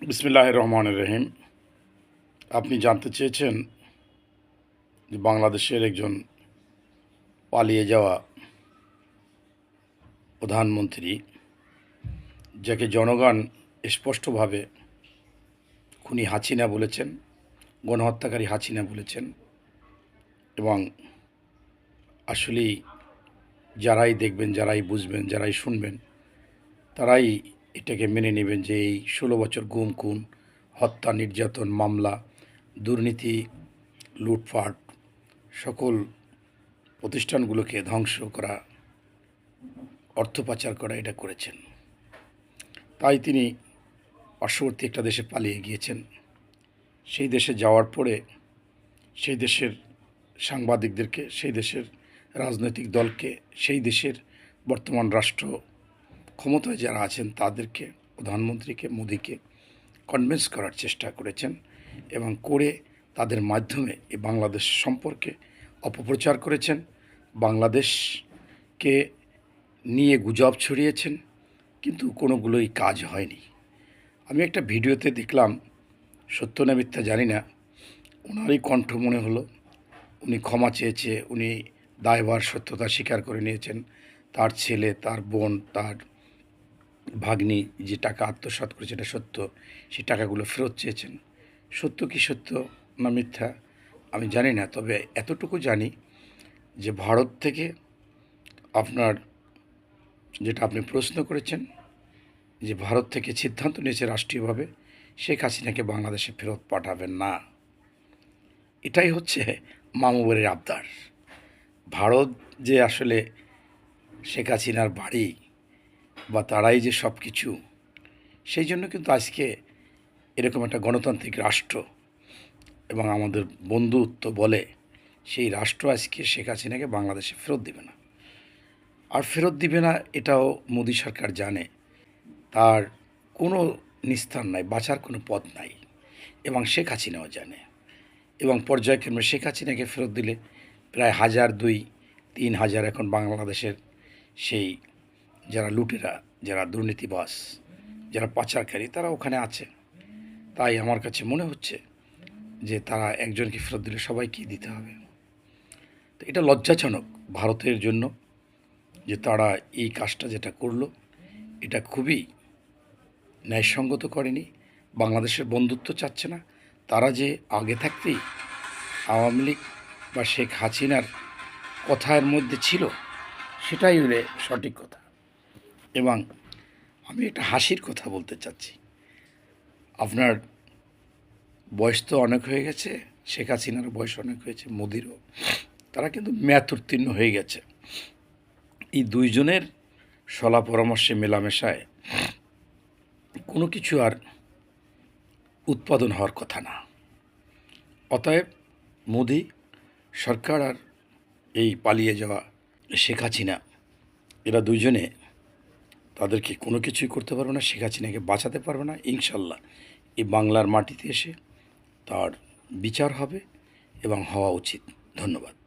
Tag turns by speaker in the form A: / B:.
A: বিসমিল্লাহ রহমান রহিম। আপনি জানতে চেয়েছেন যে বাংলাদেশের একজন পালিয়ে যাওয়া প্রধানমন্ত্রী, যাকে জনগণ স্পষ্টভাবে খুনি হাসিনা বলেছেন, গণহত্যাকারী হাসিনা বলেছেন, এবং আসলেই যারাই দেখবেন, যারাই বুঝবেন, যারাই শুনবেন, তারাই এটাকে মেনে নেবেন যে এই ষোলো বছর গুম, খুন, হত্যা, নির্যাতন, মামলা, দুর্নীতি, লুটপাট সকল প্রতিষ্ঠানগুলোকে ধ্বংস করা, অর্থ পাচার করা এটা করেছেন। তাই তিনি পার্শ্ববর্তী একটা দেশে পালিয়ে গিয়েছেন। সেই দেশে যাওয়ার পরে সেই দেশের সাংবাদিকদেরকে, সেই দেশের রাজনৈতিক দলকে, সেই দেশের বর্তমান রাষ্ট্র ক্ষমতায় যারা আছেন তাদেরকে, প্রধানমন্ত্রীকে, মোদীকে কনভিন্স করার চেষ্টা করেছেন এবং করে তাদের মাধ্যমে এই বাংলাদেশ সম্পর্কে অপপ্রচার করেছেন। বাংলাদেশকে নিয়ে গুজব ছড়িয়েছেন, কিন্তু কোনোগুলোই কাজ হয়নি। আমি একটা ভিডিওতে দেখলাম, সত্য না মিথ্যা জানি না, ওনারই কণ্ঠ মনে হলো, উনি ক্ষমা চেয়েছে, উনি দায়ভার, সত্যতা স্বীকার করে নিয়েছেন, তার ছেলে, তার বোন, তার ভাগ্নি যে টাকা আত্মসাৎ করেছে এটা সত্য সেই টাকাগুলো ফেরত চেয়েছেন। সত্য কি সত্য না মিথ্যা, আমি জানি না, তবে এতটুকু জানি যে ভারত থেকে আপনার যেটা আপনি প্রশ্ন করেছেন, যে ভারত থেকে সিদ্ধান্ত নিয়েছে রাষ্ট্রীয়ভাবে, শেখ হাসিনাকে বাংলাদেশে ফেরত পাঠাবেন না। এটাই হচ্ছে মামুবাড়ির আবদার। ভারত যে আসলে শেখ হাসিনার বাড়ি তারাই যে সব কিছু সেই জন্য কিন্তু আজকে এরকম একটা গণতান্ত্রিক রাষ্ট্র এবং আমাদের বন্ধুত্ব বলে সেই রাষ্ট্র আজকে শেখ হাসিনাকে বাংলাদেশে ফেরত দিবে না। আর ফেরত দিবে না এটাও মোদী সরকার জানে। তার কোনো নিস্তার নাই, বাঁচার কোনো পথ নাই এবং শেখ হাসিনাও জানে। এবং পর্যায়ক্রমে শেখ হাসিনাকে ফেরত দিলে প্রায় হাজার দুই, তিন হাজার এখন বাংলাদেশের সেই যারা লুটেরা, যারা দুর্নীতিবাস, যারা পাচারকারী, তারা ওখানে আছে। তাই আমার কাছে মনে হচ্ছে যে তারা একজনকে ফেরত দিলে সবাইকেই দিতে হবে। তো এটা লজ্জাজনক ভারতের জন্য যে তারা এই কাজটা যেটা করল, এটা খুবই ন্যায়সঙ্গত করেনি। বাংলাদেশের বন্ধুত্ব চাচ্ছে না। তারা যে আগে থাকতেই আওয়ামী লীগ বা শেখ হাসিনার কথার মধ্যে ছিল, সেটাই হলে সঠিক কথা। এবং আমি একটা হাসির কথা বলতে চাচ্ছি। আপনার বয়স তো অনেক হয়ে গেছে, শেখ হাসিনার বয়স অনেক হয়েছে, মোদিরও। তারা কিন্তু ম্যাথ উত্তীর্ণ হয়ে গেছে। এই দুইজনের সলা পরামর্শে মেলামেশায় কোনো কিছু আর উৎপাদন হওয়ার কথা না। অতএব মোদি সরকার আর এই পালিয়ে যাওয়া শেখ হাসিনা, এরা দুইজনে তাদেরকে কোনো কিছুই করতে পারবে না, শেখ হাসিনাকে বাঁচাতে পারবে না, ইনশাল্লাহ। এই বাংলার মাটিতে এসে তার বিচার হবে এবং হওয়া উচিত। ধন্যবাদ।